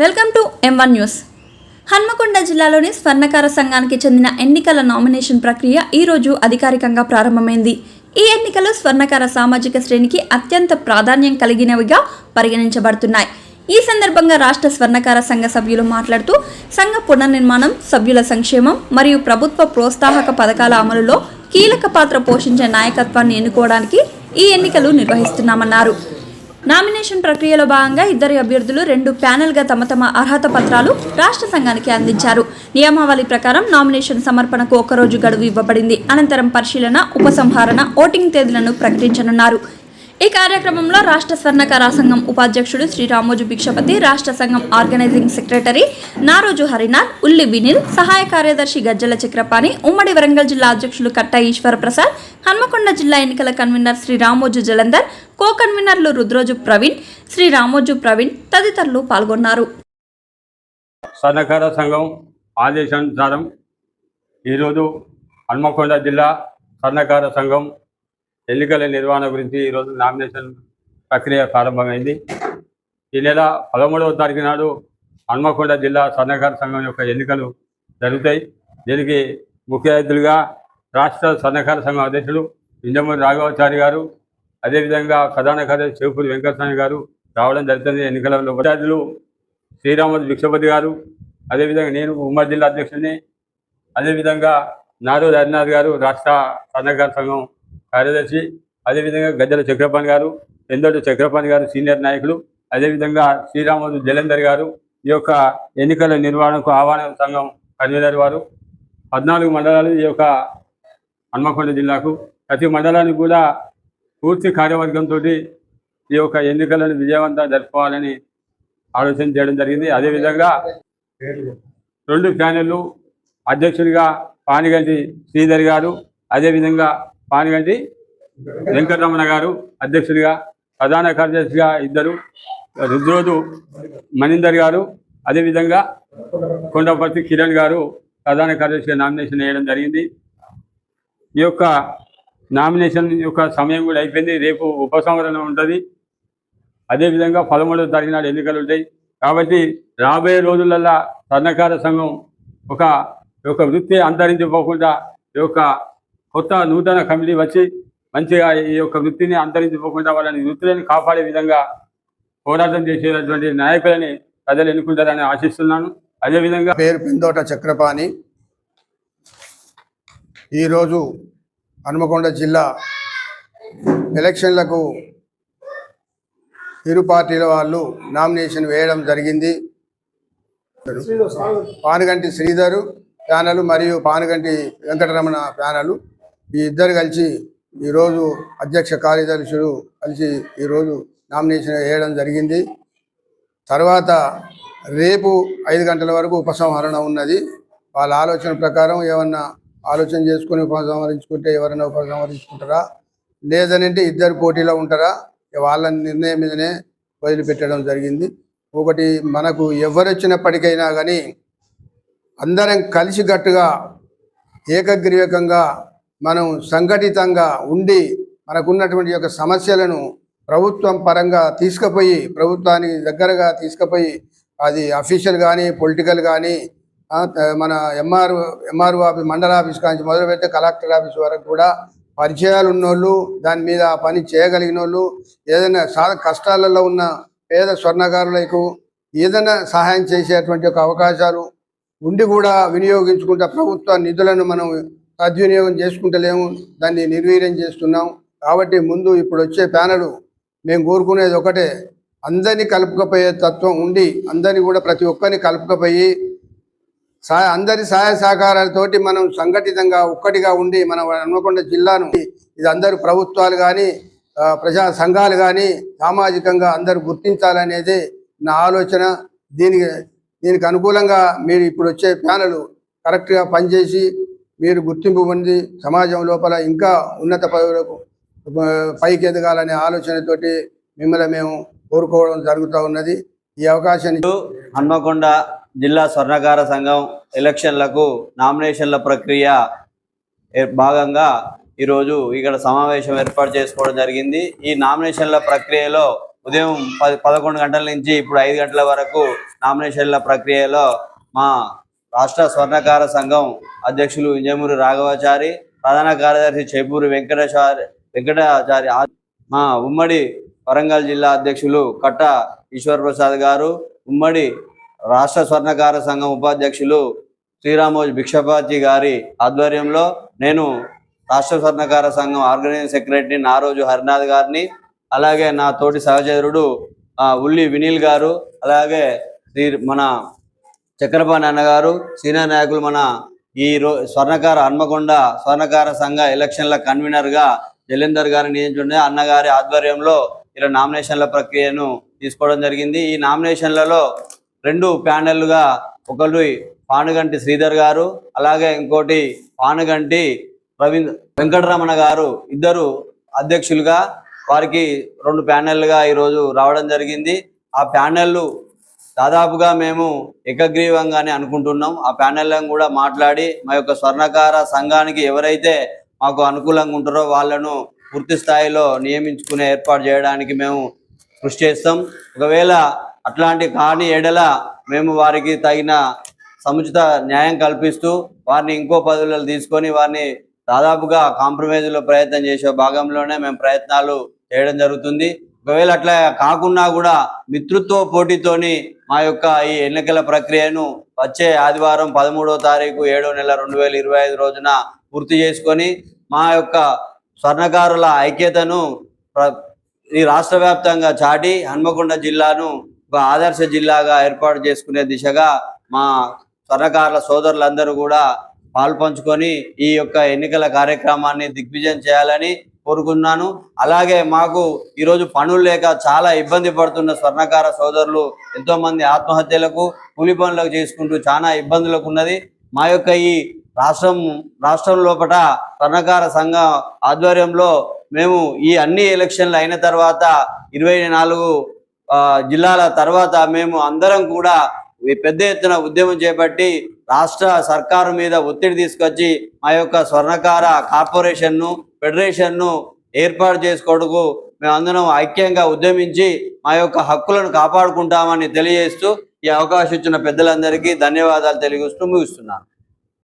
Welcome to M one news Hanamkonda జిల్లాలోని స్వర్ణకార సంఘానికి చెందిన ఎన్నికల నామినేషన్ ప్రక్రియ ఈరోజు అధికారికంగా ప్రారంభమైంది. ఈ ఎన్నికలు స్వర్ణకార సామాజిక శ్రేణికి అత్యంత ప్రాధాన్యం కలిగినవిగా పరిగణించబడుతున్నాయి. ఈ సందర్భంగా రాష్ట్ర స్వర్ణకార సంఘ సభ్యులు మాట్లాడుతూ సంఘ పునర్నిర్మాణం సభ్యుల సంక్షేమం మరియు ప్రభుత్వ ప్రోత్సాహక పథకాల అమలులో కీలక పాత్ర పోషించే నాయకత్వాన్ని ఎన్నుకోవడానికి ఈ ఎన్నికలు నిర్వహిస్తున్నామన్నారు. నామినేషన్ ప్రక్రియలో భాగంగా ఇద్దరు అభ్యర్థులు రెండు ప్యానెల్గా తమ తమ అర్హత పత్రాలు రాష్ట్ర సంఘానికి అందించారు. నియమావళి ప్రకారం నామినేషన్ సమర్పణకు ఒకరోజు గడువు ఇవ్వబడింది. అనంతరం పరిశీలన ఉపసంహరణ ఓటింగ్ తేదీలను ప్రకటించనున్నారు. ఈ కార్యక్రమంలో రాష్ట్ర స్వర్ణకార సంఘం ఉపాధ్యక్షుడు శ్రీ రామోజు భిక్షపతి రాష్ట్ర సంఘం ఆర్గనైజింగ్ సెక్రటరీ నారోజు హరినాథ్ ఉల్లి వినిల్ సహాయ కార్యదర్శి గజ్జల చక్రపాణి ఉమ్మడి వరంగల్ జిల్లా అధ్యక్షులు కట్ట ఈశ్వర ప్రసాద్ హన్మకొండ జిల్లా ఎన్నికల కన్వీనర్ శ్రీ రామోజు జలంధర్ కో కన్వీనర్లు రుద్రోజు ప్రవీణ్ శ్రీ రామోజు ప్రవీణ్ తదితరులు పాల్గొన్నారు. సన్నకార సంఘం ఆదేశానుసారం ఈరోజు హన్మకొండ జిల్లా సన్నకార సంఘం ఎన్నికల నిర్వహణ గురించి ఈరోజు నామినేషన్ ప్రక్రియ ప్రారంభమైంది. ఈ నెల పదమూడవ తారీఖు నాడు హన్మకొండ జిల్లా సన్నకారు సంఘం యొక్క ఎన్నికలు జరుగుతాయి. దీనికి ముఖ్య అతిథులుగా రాష్ట్ర సన్నకార సంఘం అధ్యక్షులు ఇంజమూరి రాఘవాచారి గారు అదేవిధంగా ప్రధాన కార్యదర్శి శివపూరి వెంకటస్వామి గారు రావడం జరుగుతుంది ఎన్నికలలో. ఉపాధ్యులు శ్రీరాములు భిక్షపతి గారు అదేవిధంగా నేను ఉమ్మడి జిల్లా అధ్యక్షుడిని అదేవిధంగా నారు హరినాథ్ గారు రాష్ట్ర సన్నకారు సంఘం కార్యదర్శి అదేవిధంగా గద్దెల చక్రపాణి గారు ఎందోటి చక్రపాణి గారు సీనియర్ నాయకులు అదేవిధంగా శ్రీరామోజు జలంధర్ గారు ఈ యొక్క ఎన్నికల నిర్వహణకు ఆహ్వాన సంఘం కన్వీనర్ వారు పద్నాలుగు మండలాలు ఈ యొక్క హన్మకొండ జిల్లాకు ప్రతి మండలానికి కూడా పూర్తి కార్యవర్గంతో ఈ యొక్క ఎన్నికలను విజయవంతంగా జరుపుకోవాలని ఆలోచన చేయడం జరిగింది. అదేవిధంగా రెండు ప్యానెళ్ళు అధ్యక్షుడిగా పానిగంటి శ్రీధర్ గారు అదేవిధంగా పానిగంటి వెంకటరమణ గారు అధ్యక్షుడిగా ప్రధాన కార్యదర్శిగా ఇద్దరు రుద్రోజు మణీందర్ గారు అదేవిధంగా కొండపర్తి కిరణ్ గారు ప్రధాన కార్యదర్శిగా నామినేషన్ వేయడం జరిగింది. ఈ యొక్క నామినేషన్ యొక్క సమయం కూడా అయిపోయింది. రేపు ఉపసంహరణ ఉంటుంది. అదేవిధంగా పదమూడవ తారీఖు నాడు ఎన్నికలు ఉంటాయి. కాబట్టి రాబోయే రోజులల్లా సన్నకార సంఘం ఒక ఈ యొక్క వృత్తి అంతరించిపోకుండా ఈ యొక్క కొత్త నూతన కమిటీ వచ్చి మంచిగా ఈ యొక్క వృత్తిని అంతరించిపోకుండా వాళ్ళని వృత్తులను కాపాడే విధంగా పోరాటం చేసేటటువంటి నాయకులని ప్రజలు ఎన్నుకుంటారని ఆశిస్తున్నాను. అదేవిధంగా పేరు పిందోట చక్రపాణి. ఈరోజు హనుమకొండ జిల్లా ఎలక్షన్లకు ఇరు పార్టీల వాళ్ళు నామినేషన్ వేయడం జరిగింది. పానుగంటి శ్రీధరు ప్యానలు మరియు పానుగంటి వెంకటరమణ ప్యానలు. ఈ ఇద్దరు కలిసి ఈరోజు అధ్యక్ష కార్యదర్శులు కలిసి ఈరోజు నామినేషన్ వేయడం జరిగింది. తర్వాత రేపు ఐదు గంటల వరకు ఉపసంహరణ ఉన్నది. వాళ్ళ ఆలోచన ప్రకారం ఏమన్నా ఆలోచన చేసుకుని ఉపసంహరించుకుంటే ఎవరైనా ఉపసంహరించుకుంటారా? లేదనంటే ఇద్దరు పోటీలో ఉంటారా? వాళ్ళ నిర్ణయం మీదనే వదిలిపెట్టడం జరిగింది. ఒకటి మనకు ఎవరొచ్చినప్పటికైనా కానీ అందరం కలిసికట్టుగా ఏకగ్రీవకంగా మనం సంఘటితంగా ఉండి మనకున్నటువంటి యొక్క సమస్యలను ప్రభుత్వం పరంగా తీసుకుపోయి ప్రభుత్వానికి దగ్గరగా తీసుకుపోయి అది అఫీషియల్ కానీ పొలిటికల్ కానీ మన ఎంఆర్ ఎంఆర్ఓ ఆఫీస్ మండల ఆఫీస్ కానీ మొదలు పెడితే కలెక్టర్ ఆఫీస్ వరకు కూడా పరిచయాలు ఉన్నోళ్ళు దాని మీద ఆ పని చేయగలిగిన వాళ్ళు ఏదైనా సా కష్టాలలో ఉన్న పేద స్వర్ణకారులకు ఏదైనా సహాయం చేసేటువంటి ఒక అవకాశాలు ఉండి కూడా వినియోగించుకుంటా ప్రభుత్వ నిధులను మనం సద్వినియోగం చేసుకుంటలేము దాన్ని నిర్వీర్యం చేస్తున్నాం. కాబట్టి ముందు ఇప్పుడు వచ్చే ప్యానలు మేము కోరుకునేది ఒకటే అందరినీ కలుపుకపోయే తత్వం ఉండి అందరినీ కూడా ప్రతి ఒక్కరిని కలుపుకపోయి సా అందరి సహాయ సహకారాలతోటి మనం సంఘటితంగా ఒక్కటిగా ఉండి మన హన్మకొండ జిల్లాను ఇది అందరు ప్రభుత్వాలు కానీ ప్రజా సంఘాలు కానీ సామాజికంగా అందరూ గుర్తించాలనేది నా ఆలోచన. దీనికి దీనికి అనుకూలంగా మీరు ఇప్పుడు వచ్చే ప్యానలు కరెక్ట్గా పనిచేసి మీరు గుర్తింపు పొంది సమాజం లోపల ఇంకా ఉన్నత పదవులకు పైకి ఎదగాలనే ఆలోచనతోటి మిమ్మల్ని మేము కోరుకోవడం జరుగుతూ ఉన్నది. ఈ అవకాశాన్ని హన్మకొండ జిల్లా స్వర్ణకార సంఘం ఎలక్షన్లకు నామినేషన్ల ప్రక్రియ భాగంగా ఈరోజు ఇక్కడ సమావేశం ఏర్పాటు చేసుకోవడం జరిగింది. ఈ నామినేషన్ల ప్రక్రియలో ఉదయం పది పదకొండు గంటల నుంచి ఇప్పుడు ఐదు గంటల వరకు నామినేషన్ల ప్రక్రియలో మా రాష్ట్ర స్వర్ణకార సంఘం అధ్యక్షులు ఇంజమూరి రాఘవాచారి ప్రధాన కార్యదర్శి చేపూరి వెంకటేశ్వరి వెంకటాచారి మా ఉమ్మడి వరంగల్ జిల్లా అధ్యక్షులు కట్ట ఈశ్వర్ ప్రసాద్ గారు ఉమ్మడి రాష్ట్ర స్వర్ణకార సంఘం ఉపాధ్యక్షులు శ్రీరామోజు భిక్షపాతి గారి ఆధ్వర్యంలో నేను రాష్ట్ర స్వర్ణకార సంఘం ఆర్గనైజింగ్ సెక్రటరీ నారోజు హరినాథ్ గారిని అలాగే నా తోటి సహచరుడు ఉల్లి వినీల్ గారు అలాగే శ్రీ మన చక్రపాణి అన్నగారు సీనియర్ నాయకులు మన ఈ రో స్వర్ణకార హన్మకొండ స్వర్ణకార సంఘ ఎలక్షన్ల కన్వీనర్గా జలేందర్ గారిని నియమించుండే అన్నగారి ఆధ్వర్యంలో ఇలా నామినేషన్ల ప్రక్రియను తీసుకోవడం జరిగింది. ఈ నామినేషన్లలో రెండు ప్యానెల్లుగా ఒకరు పానుగంటి శ్రీధర్ గారు అలాగే ఇంకోటి పానుగంటి రవీంద్ర వెంకటరమణ గారు ఇద్దరు అధ్యక్షులుగా వారికి రెండు ప్యానెల్గా ఈరోజు రావడం జరిగింది. ఆ ప్యానెల్లు దాదాపుగా మేము ఏకగ్రీవంగానే అనుకుంటున్నాం. ఆ ప్యానెల్లను కూడా మాట్లాడి మా యొక్క స్వర్ణకార సంఘానికి ఎవరైతే మాకు అనుకూలంగా ఉంటారో వాళ్ళను పూర్తి స్థాయిలో నియమించుకునే ఏర్పాటు చేయడానికి మేము కృషి చేస్తాం. ఒకవేళ అట్లాంటి కాని ఎడల మేము వారికి తగిన సముచిత న్యాయం కల్పిస్తూ వారిని ఇంకో పదవులలో తీసుకొని వారిని దాదాపుగా కాంప్రమైజ్లో ప్రయత్నం చేసే భాగంలోనే మేము ప్రయత్నాలు చేయడం జరుగుతుంది. ఒకవేళ అట్లా కాకుండా కూడా మిత్రుత్వ పోటీతోని మా యొక్క ఈ ఎన్నికల ప్రక్రియను వచ్చే ఆదివారం పదమూడో తారీఖు ఏడో నెల రెండు వేల ఇరవై ఐదు రోజున పూర్తి చేసుకొని మా యొక్క స్వర్ణకారుల ఐక్యతను ఈ రాష్ట్ర వ్యాప్తంగా చాటి హన్మకొండ జిల్లాను ఒక ఆదర్శ జిల్లాగా ఏర్పాటు చేసుకునే దిశగా మా స్వర్ణకారుల సోదరులందరూ కూడా పాల్పంచుకొని ఈ యొక్క ఎన్నికల కార్యక్రమాన్ని దిగ్విజయం చేయాలని కోరుకున్నాను అలాగే మాకు ఈరోజు పనులు లేక చాలా ఇబ్బంది పడుతున్న స్వర్ణకార సోదరులు ఎంతోమంది ఆత్మహత్యలకు కూలి పనులకు చేసుకుంటూ చాలా ఇబ్బందులకు ఉన్నది. మా యొక్క ఈ రాష్ట్రం రాష్ట్రం లోపల స్వర్ణకార సంఘ ఆధ్వర్యంలో మేము ఈ అన్ని ఎలక్షన్లు అయిన తర్వాత ఇరవై నాలుగు జిల్లాల తర్వాత మేము అందరం కూడా పెద్ద ఎత్తున ఉద్యమం చేపట్టి రాష్ట్ర సర్కారు మీద ఒత్తిడి తీసుకొచ్చి మా యొక్క స్వర్ణకార కార్పొరేషన్ను ఫెడరేషన్ను ఏర్పాటు చేసుకోవడకు మేమందరం ఐక్యంగా ఉద్యమించి మా యొక్క హక్కులను కాపాడుకుంటామని తెలియజేస్తూ ఈ అవకాశం ఇచ్చిన పెద్దలందరికీ ధన్యవాదాలు తెలియజేస్తూ ముగిస్తున్నాను.